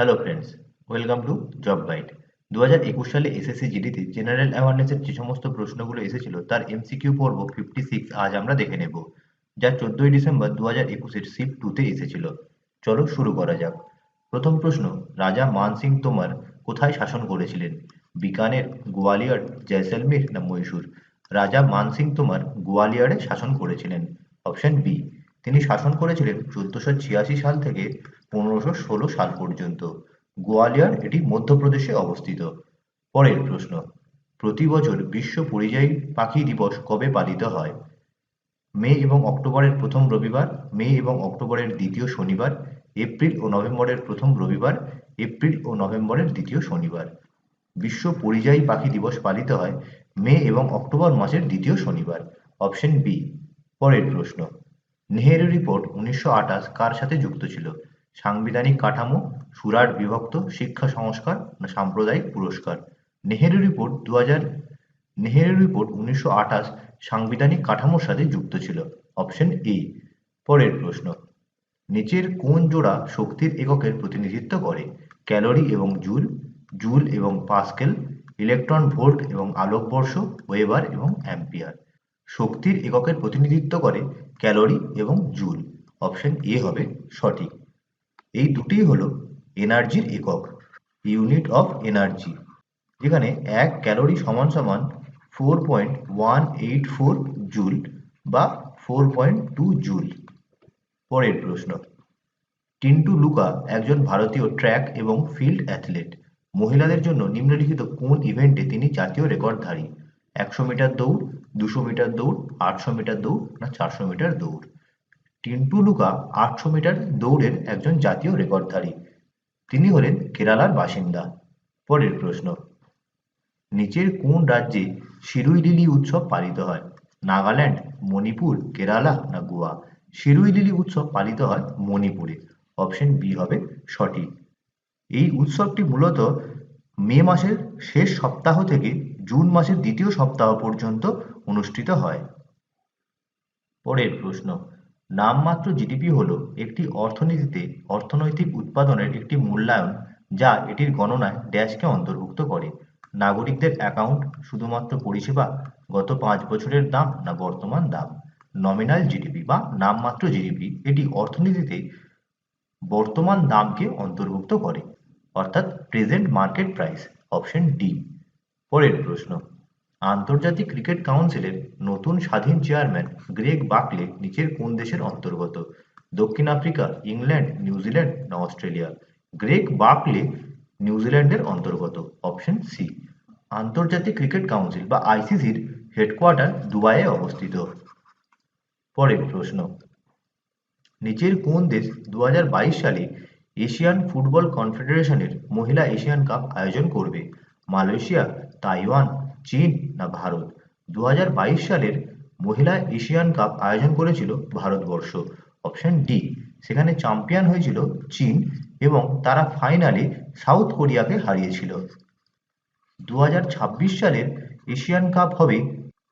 Hello friends welcome to job guide দু হাজার একুশ সালে এসএসসি জিডিতে জেনারেল অ্যাওয়ারনেসের যে সমস্ত প্রশ্নগুলো এসেছিল, তার এমসিকিউ পর্ব ফিফটি সিক্স আজ আমরা দেখে নেব, যা চোদ্দই ডিসেম্বর দু হাজার একুশের শিফট টুতে এসেছিল। চলো শুরু করা যাক। প্রথম প্রশ্ন, রাজা মান সিং তোমার কোথায় শাসন করেছিলেন? বিকানের গোয়ালিয়র জয়সলমীর না মহীশূর রাজা মান সিং তোমার গোয়ালিয়রে শাসন করেছিলেন। অপশন বি তিনি শাসন করেছিলেন চোদ্দশো ছিয়াশি সাল থেকে পনেরোশো ষোলো সাল পর্যন্ত গোয়ালিয়র এটি মধ্যপ্রদেশে অবস্থিত। পরের প্রশ্ন, প্রতি বছর বিশ্ব পরিযায়ী পাখি দিবস কবে পালিত হয়? মে এবং অক্টোবরের প্রথম রবিবার, মে এবং অক্টোবরের দ্বিতীয় শনিবার, এপ্রিল ও নভেম্বরের প্রথম রবিবার, এপ্রিল ও নভেম্বরের দ্বিতীয় শনিবার। বিশ্ব পরিযায়ী পাখি দিবস পালিত হয় মে এবং অক্টোবর মাসের দ্বিতীয় শনিবার। অপশন বি, পরের প্রশ্ন, নেহেরু রিপোর্ট উনিশশো আঠাশ কার সাথে যুক্ত ছিল? সাংবিধানিক কাঠামো, সুরাট বিভক্ত শিক্ষা সংস্কার সাম্প্রদায়িক পুরস্কার। নেহেরু রিপোর্ট দু হাজার নেহেরু রিপোর্ট উনিশশো আঠাশ সাংবিধানিক কাঠামোর সাথে যুক্ত ছিল। অপশন এ, পরের প্রশ্ন। নিচের কোন জোড়া শক্তির এককের প্রতিনিধিত্ব করে? ক্যালোরি এবং জুল জুল এবং পাস্কেল, ইলেকট্রন ভোল্ট এবং আলোকবর্ষ ওয়েবার এবং অ্যাম্পিয়ার। শক্তির এককের প্রতিনিধিত্ব করে ক্যালোরি এবং জুল। অপশন এ হবে সঠিক। এই দুটি হলো এনার্জির একক, ইউনিট অফ এনার্জি, যেখানে এক ক্যালোরি সমান সমান four point one eight four joule বা ফোর পয়েন্ট টু জুল। পরের প্রশ্ন, টিন্টু লুকা একজন ভারতীয় ট্র্যাক এবং ফিল্ড অ্যাথলেট। মহিলাদের জন্য নিম্নলিখিত কোন ইভেন্টে তিনি জাতীয় রেকর্ডধারী? একশো মিটার দৌড়, দুশো মিটার দৌড়, আটশো মিটার দৌড় না চারশো মিটার দৌড়? টিন্টু লুকা আটশো মিটার দৌড়ের একজন জাতীয় রেকর্ডধারী। তিনি হলেন কেরালার বাসিন্দা। পরের প্রশ্ন, নিচের কোন রাজ্যে শিরুই লিলি উৎসব পালিত হয়? নাগাল্যান্ড, মণিপুর, কেরালা না গোয়া? শিরুই লিলি উৎসব পালিত হয় মণিপুরে। অপশন বি হবে সঠিক। এই উৎসবটি মূলত মে মাসের শেষ সপ্তাহ থেকে জুন মাসের দ্বিতীয় সপ্তাহ পর্যন্ত অনুষ্ঠিত হয়। পরের প্রশ্ন নামমাত্র জিডিপি হলো একটি অর্থনীতিতে অর্থনৈতিক উৎপাদনের একটি মূল্যায়ন যা এটির গণনায় ড্যাশকে অন্তর্ভুক্ত করে। নাগরিকদের অ্যাকাউন্ট, শুধুমাত্র পরিষেবা, গত পাঁচ বছরের দাম না বর্তমান দাম? নমিনাল জিডিপি বা নামমাত্র জিডিপি এটি অর্থনীতিতে বর্তমান দামকে অন্তর্ভুক্ত করে, অর্থাৎ present market price, option D. পরের প্রশ্ন। আন্তর্জাতিক ক্রিকেট কাউন্সিলের নতুন স্বাধীন চেয়ারম্যান গ্রেগ বাকলে নিচের কোন দেশের অন্তর্গত? দক্ষিণ আফ্রিকা, ইংল্যান্ড, নিউজিল্যান্ড না অস্ট্রেলিয়া? গ্রেগ বাকলে নিউজিল্যান্ডের অন্তর্গত। Option C. আন্তর্জাতিক ক্রিকেট কাউন্সিল বা আইসিসির হেডকোয়ার্টার দুবাইয়ে অবস্থিত। পরের প্রশ্ন। নিচের কোন দেশ দু হাজার বাইশ সালে এশিয়ান ফুটবল কনফেডারেশনের মহিলা এশিয়ান কাপ আয়োজন করবে? মালয়েশিয়া, তাইওয়ান চীন না ভারত? দু সালের মহিলা এশিয়ান কাপ আয়োজন করেছিল ভারতবর্ষ। অপশন ডি, সেখানে চ্যাম্পিয়ন হয়েছিল চীন এবং তারা ফাইনালে সাউথ কোরিয়াকে হারিয়েছিল। দু সালের এশিয়ান কাপ হবে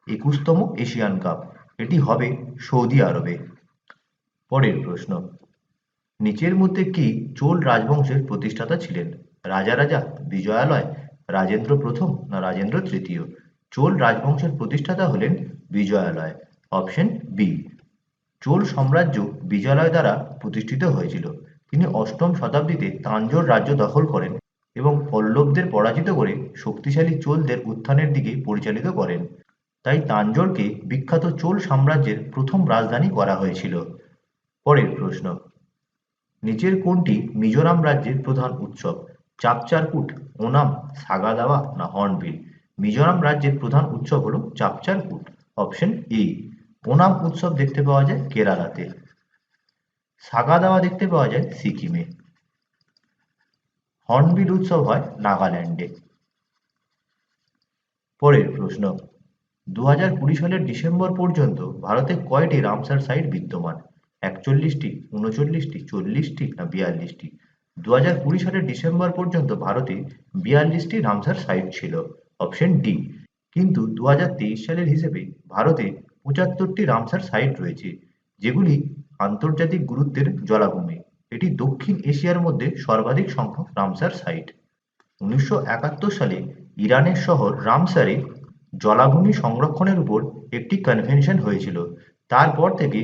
একুশতম এশিয়ান কাপ। এটি হবে সৌদি আরবে। পরের প্রশ্ন, নিচের মধ্যে কি চোল রাজবংশের প্রতিষ্ঠাতা ছিলেন? রাজা রাজা, বিজয়ালয় রাজেন্দ্র প্রথম না রাজেন্দ্র তৃতীয়? চোল রাজবংশের প্রতিষ্ঠাতা হলেন বিজয়ালয়, অপশন বি। চোল সাম্রাজ্য বিজয়ালয় দ্বারা প্রতিষ্ঠিত হয়েছিল। তিনি অষ্টম শতাব্দীতে তাঞ্জোর রাজ্য দখল করেন এবং পল্লবদের পরাজিত করে শক্তিশালী চোলদের উত্থানের দিকে পরিচালিত করেন। তাই তাঞ্জোরকে বিখ্যাত চোল সাম্রাজ্যের প্রথম রাজধানী করা হয়েছিল। পরের প্রশ্ন, নিচের কোনটি মিজোরাম রাজ্যের প্রধান উৎসব? চাপচারকুট, ওনাম সাগা দাওয়া না হর্নবিল? মিজোরাম রাজ্যের প্রধান উৎসব হলো চাপচারকুট, অপশন এ। ওনাম উৎসব দেখতে পাওয়া যায় কেরালাতে। সাগা দাওয়া দেখতে পাওয়া যায় সিকিমে। হর্নবিল উৎসব হয় নাগাল্যান্ডে। পরের প্রশ্ন। দু হাজার কুড়ি সালের ডিসেম্বর পর্যন্ত ভারতে কয়টি রামসার সাইট বিদ্যমান? একচল্লিশটি, উনচল্লিশটি, চল্লিশটি না বিয়াল্লিশটি? দু হাজার কুড়ি সালের ডিসেম্বর পর্যন্ত ভারতে বিয়াল্লিশটি রামসার সাইট ছিল অপশন ডি কিন্তু দু হাজার তেইশ সালের হিসেবে ভারতে পঁচাত্তরটি রামসার সাইট রয়েছে, যেগুলি আন্তর্জাতিক গুরুত্বের জলাভূমি। এটি দক্ষিণ এশিয়ার মধ্যে সর্বাধিক সংখ্যক রামসার সাইট উনিশশো একাত্তর সালে ইরানের শহর রামসারে জলাভূমি সংরক্ষণের উপর একটি কনভেনশন হয়েছিল। তারপর থেকে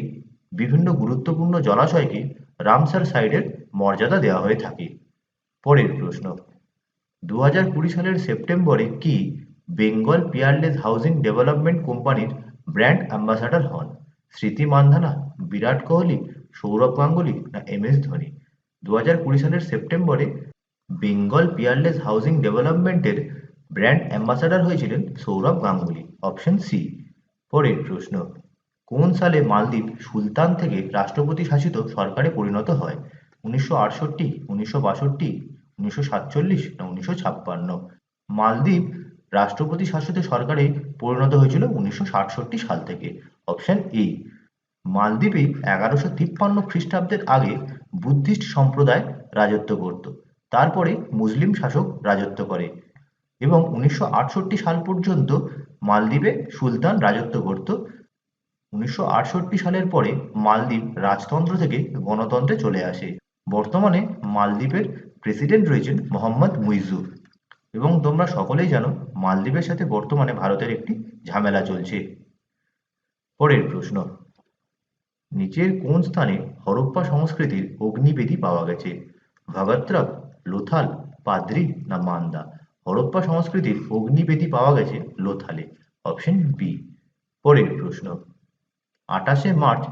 বিভিন্ন গুরুত্বপূর্ণ জলাশয়কে রামসার সাইটের মর্যাদা দেওয়া হয়ে থাকে। পরের প্রশ্ন দু হাজার কুড়ি সালের সেপ্টেম্বরে কি বেঙ্গল পিয়ারলেস হাউজিং ডেভেলপমেন্ট কোম্পানির ব্র্যান্ড অ্যাম্বাসাডার হন? স্মৃতি মান্ধানা, বিরাট কোহলি, সৌরভ গাঙ্গুলি না এম এস ধোনি? দু হাজার কুড়ি সালের সেপ্টেম্বরে বেঙ্গল পিয়ারলেস হাউজিং ডেভেলপমেন্টের ব্র্যান্ড অ্যাম্বাসাডার হয়েছিলেন সৌরভ গাঙ্গুলি। অপশন সি, পরের প্রশ্ন, কোন সালে মালদ্বীপ সুলতান থেকে রাষ্ট্রপতি শাসিত সরকারে পরিণত হয়? উনিশশো আটষট্টি, উনিশশো বাষট্টি, উনিশশো সাতচল্লিশ না উনিশশো ছাপ্পান্ন। মালদ্বীপ রাষ্ট্রপতি শাসিত সরকারে পরিণত হয়েছিল উনিশশো সাতষট্টি সাল থেকে। Option A. মালদ্বীপে এগারোশো তিপ্পান্ন খ্রিস্টাব্দের আগে বুদ্ধিস্ট সম্প্রদায় রাজত্ব করত। তারপরে মুসলিম শাসক রাজত্ব করে এবং উনিশশো আটষট্টি সাল পর্যন্ত মালদ্বীপে সুলতান রাজত্ব করত। উনিশশো আটষট্টি সালের পরে মালদ্বীপ রাজতন্ত্র থেকে গণতন্ত্রে চলে আসে। বর্তমানে মালদ্বীপের প্রেসিডেন্ট রয়েছেন মোহাম্মদ মুইজুর এবং তোমরা সকলেই জানো, মালদ্বীপের সাথে বর্তমানে ভারতের একটি ঝামেলা চলছে। পরের প্রশ্ন, নিচের কোন স্থানে হরপ্পা সংস্কৃতির অগ্নিবেদী পাওয়া গেছে? ভগত্রক লোথাল, পাদ্রি না মান্দা? হরপ্পা সংস্কৃতির অগ্নিবেদী পাওয়া গেছে লোথালে। Option B. পরের প্রশ্ন, আঠাশে মার্চ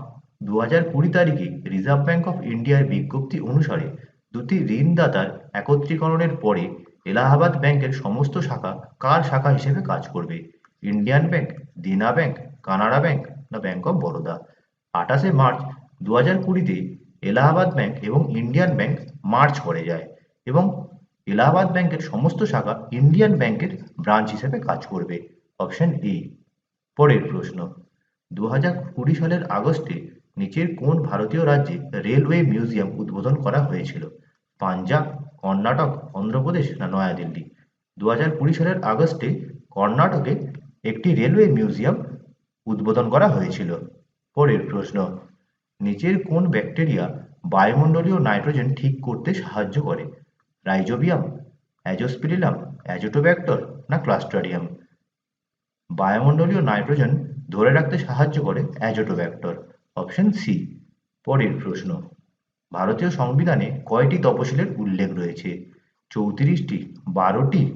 দু হাজার কুড়ি তারিখে রিজার্ভ ব্যাঙ্ক অফ ইন্ডিয়ার বিজ্ঞপ্তি অনুসারে দুটি ঋণদাতার একত্রীকরণের পরে এলাহাবাদ ব্যাংকের সমস্ত শাখা কার শাখা হিসেবে কাজ করবে? Indian bank, Dena bank, Canara bank না ব্যাংক অফ বরোদা? আঠাশে মার্চ দু হাজার কুড়িতে এলাহাবাদ ব্যাংক এবং ইন্ডিয়ান ব্যাংক মার্চ করে যায় এবং এলাহাবাদ ব্যাংকের সমস্ত শাখা ইন্ডিয়ান ব্যাংকের ব্রাঞ্চ হিসেবে কাজ করবে। অপশন এ, পরের প্রশ্ন। দু হাজার কুড়ি সালের আগস্টে নিচের কোন ভারতীয় রাজ্যে রেলওয়ে মিউজিয়াম উদ্বোধন করা হয়েছিল? পাঞ্জাব, কর্ণাটক, অন্ধ্রপ্রদেশ না নয়াদিল্লি? দু হাজার কুড়ি সালের আগস্টে কর্ণাটকে একটি রেলওয়ে মিউজিয়াম উদ্বোধন করা হয়েছিল। পরের প্রশ্ন, নিচের কোন ব্যাকটেরিয়া বায়ুমণ্ডলীয় নাইট্রোজেন ঠিক করতে সাহায্য করে? রাইজোবিয়াম, অ্যাজোস্পিরিলাম, অ্যাজোটোব্যাক্টর না ক্লাস্ট্রাডিয়াম বায়ুমণ্ডলীয় নাইট্রোজেন ধরে রাখতে সাহায্য করে অ্যাজোটোব্যাক্টর। Option C. পরের প্রশ্ন। ভারতীয় সংবিধানে কয়টি তপশিলের উল্লেখ রয়েছে? চৌত্রিশটি, বারোটি,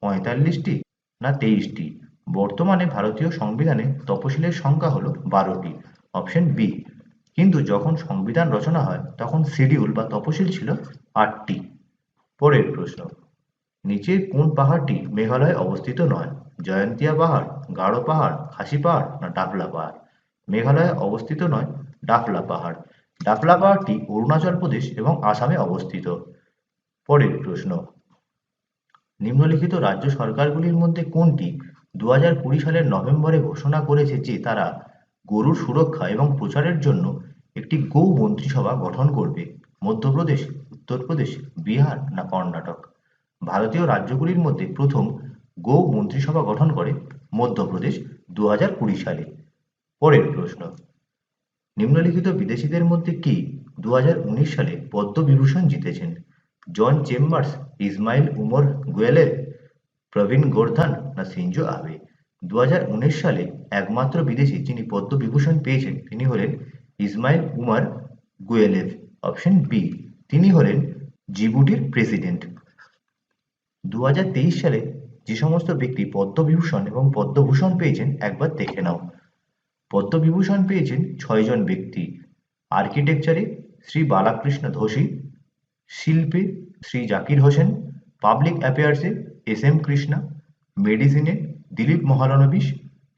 পঁয়তাল্লিশটি না তেইশটি? বর্তমানে ভারতীয় সংবিধানে তপশিলের সংখ্যা হলো বারোটি। Option B. কিন্তু যখন সংবিধান রচনা হয়, তখন শিডিউল বা তপশিল ছিল আটটি। পরের প্রশ্ন। নিচের কোন পাহাড়টি মেঘালয়ে অবস্থিত নয়? জয়ন্তিয়া পাহাড়, গাঢ় পাহাড়, খাসি পাহাড় না ডাফলা পাহাড়? মেঘালয়ে অবস্থিত নয় ডাফলা পাহাড়। ডাফলা পাহাড়টি অরুণাচল প্রদেশ এবং আসামে অবস্থিত। পরের প্রশ্ন, নিম্নলিখিত রাজ্য সরকারগুলির মধ্যে কোনটি দু হাজার কুড়ি সালের নভেম্বরে ঘোষণা করেছে যে তারা গরুর সুরক্ষা এবং প্রচারের জন্য একটি গৌ মন্ত্রিসভা গঠন করবে? মধ্যপ্রদেশ, উত্তরপ্রদেশ, বিহার না কর্ণাটক? ভারতীয় রাজ্যগুলির মধ্যে প্রথম গৌ মন্ত্রিসভা গঠন করে মধ্যপ্রদেশ দু হাজার কুড়ি সালে। পরের প্রশ্ন। নিম্নলিখিত বিদেশিদের মধ্যে কি দু হাজার উনিশ সালে পদ্মবিভূষণ জিতেছেন? John Chambers, Ismail Omar Guelleh Pravin Gordhan না সিনজো আবে? দু সালে একমাত্র বিদেশি যিনি পদ্মবিভূষণ পেয়েছেন তিনি হলেন Ismail Omar Guelleh option B, তিনি হলেন জিবুটির প্রেসিডেন্ট। দু হাজার তেইশ সালে যে সমস্ত ব্যক্তি পদ্মবিভূষণ এবং পদ্মভূষণ পেয়েছেন একবার দেখে নাও। পদ্মবিভূষণ পেয়েছেন ছয়জন ব্যক্তি। আর্কিটেকচারে শ্রী বালাকৃষ্ণ ধোষী, শিল্পে শ্রী জাকির হোসেন, পাবলিক অ্যাফেয়ার্সে এস এম কৃষ্ণা, মেডিসিনে দিলীপ মহালনবিশ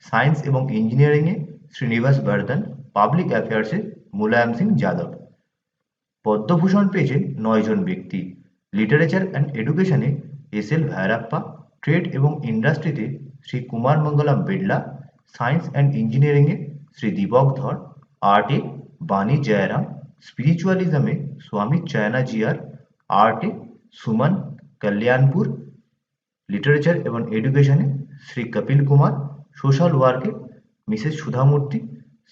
সায়েন্স এবং ইঞ্জিনিয়ারিংয়ে শ্রীনিবাস বর্ধন, পাবলিক অ্যাফেয়ার্সে মুলায়ম সিং যাদব। পদ্মভূষণ পেয়েছেন নয়জন ব্যক্তি। লিটারেচার অ্যান্ড এডুকেশনে এস এল ভায়রাপ্পা ট্রেড এবং ইন্ডাস্ট্রিতে শ্রী কুমার মঙ্গলম বিড়লা সায়েন্স অ্যান্ড ইঞ্জিনিয়ারিংয়ে শ্রী দীপক ধর, আর্টে বাণী জয়রাম, স্পিরিচুয়ালিজমে স্বামী চয়না জিয়ার আর্টে সুমন কল্যাণপুর, লিটারেচার এবং এডুকেশনে শ্রী কপিল কুমার, সোশ্যাল ওয়ার্কে মিসেস সুধামূর্তি,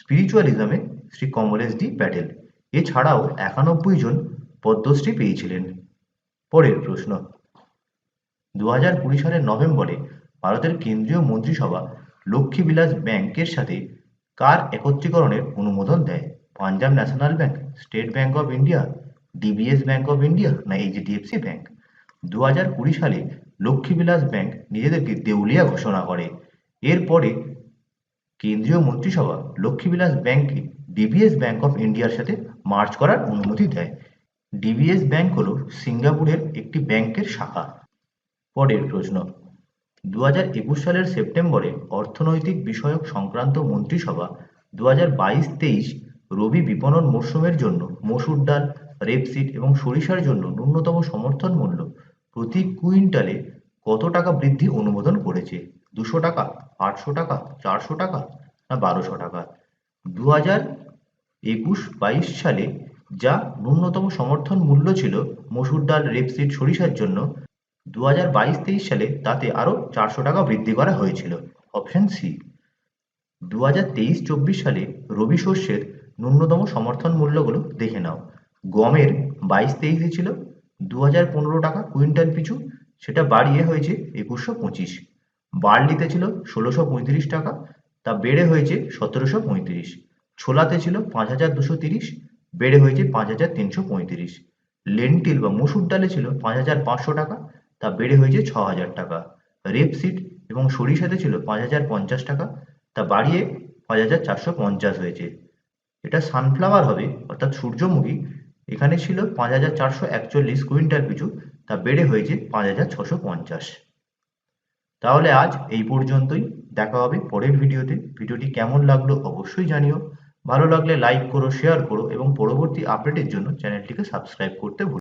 স্পিরিচুয়ালিজমে শ্রী কমলেশ ডি প্যাটেল। এছাড়াও একানব্বই জন পদ্মশ্রী পেয়েছিলেন। পরের প্রশ্ন। দু হাজার কুড়ি সালের নভেম্বরে ভারতের কেন্দ্রীয় মন্ত্রিসভা লক্ষ্মীবিলাস ব্যাংকের সাথে কার একত্রীকরণের অনুমোদন দেয়? Punjab national bank, state bank of India DBS bank of India না এইচডিএফসি ব্যাংক? দু হাজার কুড়ি সালে লক্ষ্মীবিলাস ব্যাংক নিজেদেরকে দেউলিয়া ঘোষণা করে। এরপরে কেন্দ্রীয় মন্ত্রিসভা লক্ষ্মীবিলাস ব্যাংককে ডিবিএস ব্যাংক অফ ইন্ডিয়ার সাথে মার্চ করার অনুমতি দেয়। ডিবিএস ব্যাংক হল সিঙ্গাপুরের একটি ব্যাংকের শাখা। পরের প্রশ্ন দু হাজার একুশ সালের সেপ্টেম্বরে অর্থনৈতিক বিষয়ক সংক্রান্ত মন্ত্রিসভা দু হাজার বাইশ তেইশ রবি বিপণন মরশুমের জন্য মসুর ডাল, রেপসিড এবং সরিষার জন্য ন্যূনতম সমর্থন মূল্য প্রতি কুইন্টালে কত টাকা বৃদ্ধি অনুমোদন করেছে? দুশো টাকা, আটশো টাকা, চারশো টাকা না বারোশো টাকা? দু হাজার একুশ বাইশ সালে যা ন্যূনতম সমর্থন মূল্য ছিল মসুর ডাল, রেপসিড, সরিষার জন্য দু হাজার বাইশ তেইশ সালে তাতে আরও চারশো টাকা বৃদ্ধি করা হয়েছিল। Option C. দু হাজার তেইশ চব্বিশ সালে রবি শস্যের ন্যূনতম সমর্থন মূল্যগুলো দেখে নাও। গমের বাইশ তেইশে ছিল দু হাজার পনেরো টাকা কুইন্টাল পিছু, সেটা বাড়িয়ে হয়েছে একুশশো পঁচিশ। বার্লিতে ছিল ষোলোশো পঁয়ত্রিশ টাকা, তা বেড়ে হয়েছে সতেরোশো পঁয়ত্রিশ। ছোলাতে ছিল পাঁচ হাজার দুশো তিরিশ, বেড়ে হয়েছে পাঁচ হাজার তিনশো পঁয়ত্রিশ। লেন্টিল বা মুসুর ডালে ছিল পাঁচ হাজার পাঁচশো টাকা তা বেড়ে হয়েছে ছ হাজার টাকা। রেপসিড এবং সরিষাতে ছিল পাঁচ হাজার পঞ্চাশ টাকা, তা বাড়িয়ে পাঁচ হাজার চারশো পঞ্চাশ হয়েছে। এটা সানফ্লাওয়ার হবে, অর্থাৎ সূর্যমুখী। এখানে ছিল পাঁচ হাজার চারশো একচল্লিশ কুইন্টাল পিছু, তা বেড়ে হয়েছে পাঁচ হাজার ছশো পঞ্চাশ। তাহলে আজ এই পর্যন্তই। দেখা হবে পরের ভিডিওতে। ভিডিওটি কেমন লাগল অবশ্যই জানিও। ভালো লাগলে লাইক করো শেয়ার করো এবং পরবর্তী আপডেটের জন্য চ্যানেলটিকে সাবস্ক্রাইব করতে ভুলো।